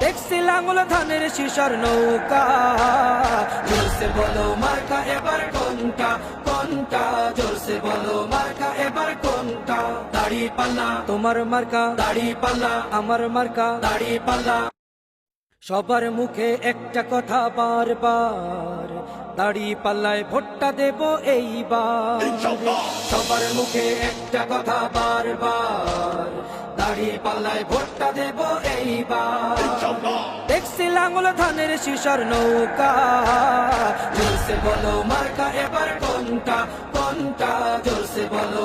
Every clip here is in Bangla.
দেখছি লাঙ্গল ধানের শিশর নৌকা। জোরসে বলো মার্কা এবার কোনটা? কোনটা? জোরসে বলো মার্কা এবার কোনটা? দাড়ি পাল্লা। তোমার মার্কা। দাড়ি পাল্লা। আমার মার্কা। দাড়ি পাল্লা। সবার মুখে একটা কথা বারবার। দাড়ি পাল্লায় ভোটটা দেব এইবার। সবার মুখে একটা কথা বারবার। দাড়ি পাল্লায় ভোটটা দেব এইবার। দেখছি লাঙ্গল ধানের শিশর নৌকা। জোরসে বলো মার্কা এবার কোনটা কোনটা? জোরসে বলো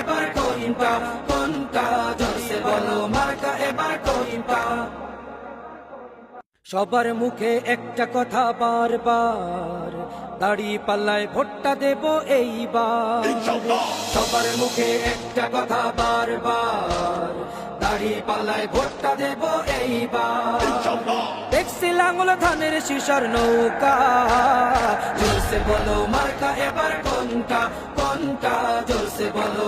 সবার মুখে একটা কথা বারবার দাড়ি পাল্লায় ভোটটা দেব এইবার। সবার মুখে একটা কথা বারবার দাড়ি পাল্লায় ভোটটা দেব এইবার। দেখছি লাঙ্গল ধানের শিশর নৌকা জোরসে বলো মার্কা এবার কোনটা কোনটা? জোরসে বলো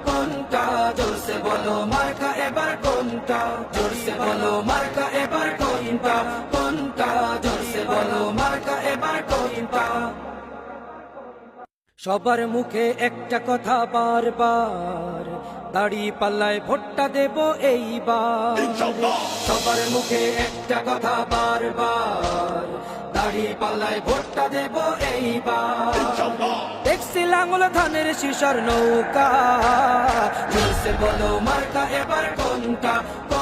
কোনটা? জোরসে বলো মার্কা এবার কোনটা? জোরসে বলো মার্কা এবার কোনটা? কোনটা? জোরসে বলো মার্কা এবার কোনটা? সবার মুখে একটা কথা বারবার দাড়ি পাল্লায় ভোটটা দেব এইবার। সবার মুখে একটা কথা বারবার দাড়ি পাল্লায় ভোটটা দেব এইবার। দেখছি লাঙ্গল ধানের শিশার নৌকা। বলো মার্কা এবার কোনটা?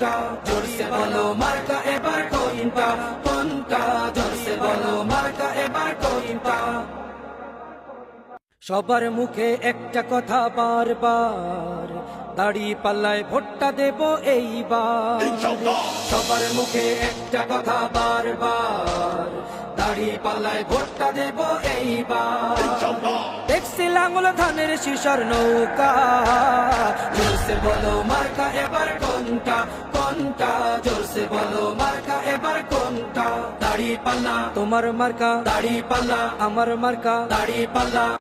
কোনটা জোরসে বলো মার্কা এবার কোনটা কোনটা জোরসে বলো মার্কা এবার কোনটা সবার মুখে একটা কথা বারবার দাড়ি পাল্লায় ভোটটা দেব এইবার। সবার মুখে একটা কথা বারবার দাড়ি পাল্লায় ভোটটা দেব এইবার। দেখছি লাঙ্গল ধানের শিশর নৌকা। জোরসে বলো মার্কা এবার কোনটা কোনটা? জোরসে বলো মার্কা এবার কোনটা? দাড়ি পাল্লা তোমার মার্কা। দাড়ি পাল্লা আমার মার্কা। দাড়ি পাল্লা।